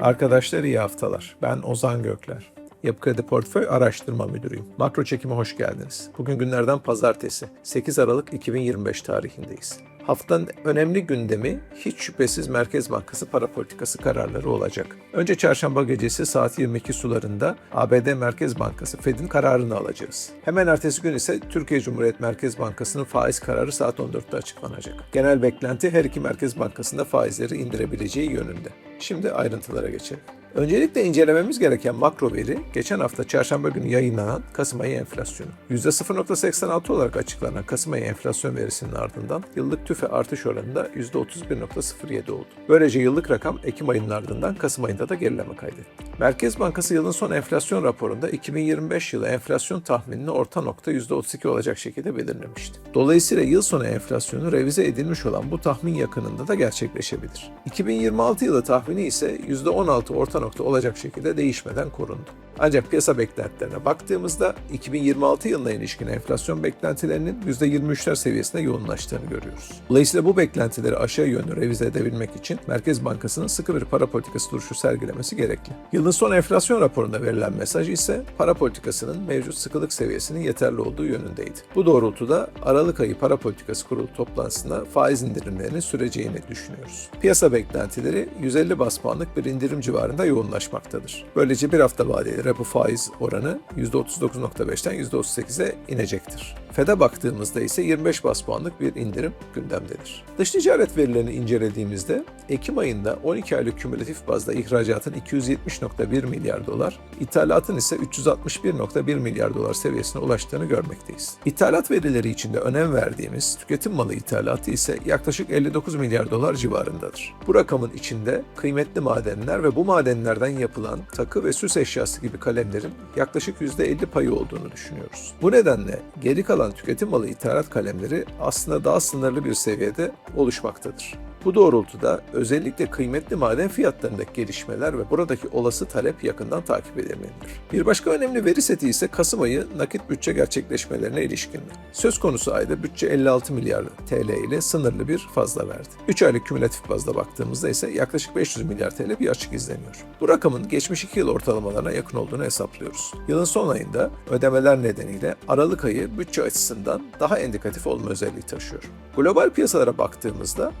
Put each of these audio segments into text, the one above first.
Arkadaşlar iyi haftalar. Ben Ozan Gökler. Yapı Kredi Portföy Araştırma Müdürüyüm. Makro çekime hoş geldiniz. Bugün günlerden pazartesi. 8 Aralık 2025 tarihindeyiz. Haftanın önemli gündemi hiç şüphesiz Merkez Bankası para politikası kararları olacak. Önce çarşamba gecesi saat 22 sularında ABD Merkez Bankası Fed'in kararını alacağız. Hemen ertesi gün ise Türkiye Cumhuriyet Merkez Bankası'nın faiz kararı saat 14'te açıklanacak. Genel beklenti her iki merkez bankasında faizleri indirebileceği yönünde. Şimdi ayrıntılara geçelim. Öncelikle incelememiz gereken makro veri, geçen hafta çarşamba günü yayınlanan Kasım ayı enflasyonu. %0.86 olarak açıklanan Kasım ayı enflasyon verisinin ardından yıllık tüfe artış oranında %31.07 oldu. Böylece yıllık rakam Ekim ayının ardından Kasım ayında da gerileme kaydetti. Merkez Bankası yılın son enflasyon raporunda 2025 yılı enflasyon tahminini orta nokta %32 olacak şekilde belirlemişti. Dolayısıyla yıl sonu enflasyonu revize edilmiş olan bu tahmin yakınında da gerçekleşebilir. 2026 yılı tahmini ise %16 orta nokta olacak şekilde değişmeden korundu. Ancak piyasa beklentilerine baktığımızda 2026 yılına ilişkin enflasyon beklentilerinin %23'ler seviyesinde yoğunlaştığını görüyoruz. Dolayısıyla bu beklentileri aşağı yönlü revize edebilmek için Merkez Bankası'nın sıkı bir para politikası duruşu sergilemesi gerekli. Yılın son enflasyon raporunda verilen mesaj ise para politikasının mevcut sıkılık seviyesinin yeterli olduğu yönündeydi. Bu doğrultuda Aralık ayı para politikası kurulu toplantısında faiz indirimlerinin süreceğini düşünüyoruz. Piyasa beklentileri 150 bas puanlık bir indirim civarında yoğunlaşmaktadır. Böylece bir hafta vadeli repo faiz oranı %39.5'ten %38'e inecektir. FED'e baktığımızda ise 25 bas puanlık bir indirim gündemdedir. Dış ticaret verilerini incelediğimizde Ekim ayında 12 aylık kümülatif bazda ihracatın 270.1 milyar dolar, ithalatın ise 361.1 milyar dolar seviyesine ulaştığını görmekteyiz. İthalat verileri içinde önem verdiğimiz tüketim malı ithalatı ise yaklaşık 59 milyar dolar civarındadır. Bu rakamın içinde kıymetli madenler ve bu madenlerden yapılan takı ve süs eşyası gibi kalemlerin yaklaşık %50 payı olduğunu düşünüyoruz. Bu nedenle geri kalan tüketim malı ithalat kalemleri aslında daha sınırlı bir seviyede oluşmaktadır. Bu doğrultuda özellikle kıymetli maden fiyatlarındaki gelişmeler ve buradaki olası talep yakından takip edilmelidir. Bir başka önemli veri seti ise Kasım ayı nakit bütçe gerçekleşmelerine ilişkindir. Söz konusu ayda bütçe 56 milyar TL ile sınırlı bir fazla verdi. 3 aylık kümülatif bazda baktığımızda ise yaklaşık 500 milyar TL bir açık izleniyor. Bu rakamın geçmiş 2 yıl ortalamalarına yakın olduğunu hesaplıyoruz. Yılın son ayında ödemeler nedeniyle Aralık ayı bütçe açısından daha indikatif olma özelliği taşıyor. Global piyasalara baktığımızda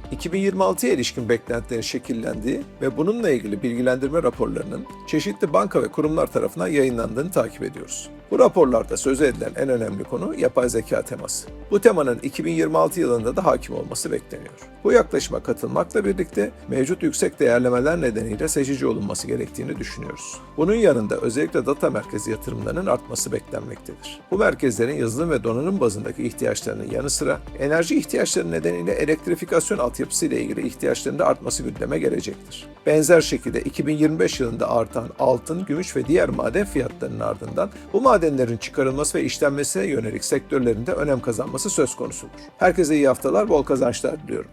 2026'ya ilişkin beklentilerin şekillendiği ve bununla ilgili bilgilendirme raporlarının çeşitli banka ve kurumlar tarafından yayınlandığını takip ediyoruz. Bu raporlarda söz edilen en önemli konu yapay zeka teması. Bu temanın 2026 yılında da hakim olması bekleniyor. Bu yaklaşıma katılmakla birlikte mevcut yüksek değerlemeler nedeniyle seçici olunması gerektiğini düşünüyoruz. Bunun yanında özellikle data merkezi yatırımlarının artması beklenmektedir. Bu merkezlerin yazılım ve donanım bazındaki ihtiyaçlarının yanı sıra enerji ihtiyaçları nedeniyle elektrifikasyon altyapısı ile ilgili ihtiyaçlarının da artması gündeme gelecektir. Benzer şekilde 2025 yılında artan altın, gümüş ve diğer maden fiyatlarının ardından bu madenlerin çıkarılması ve işlenmesine yönelik sektörlerinde önem kazanması söz konusudur. Herkese iyi haftalar, bol kazançlar diliyorum.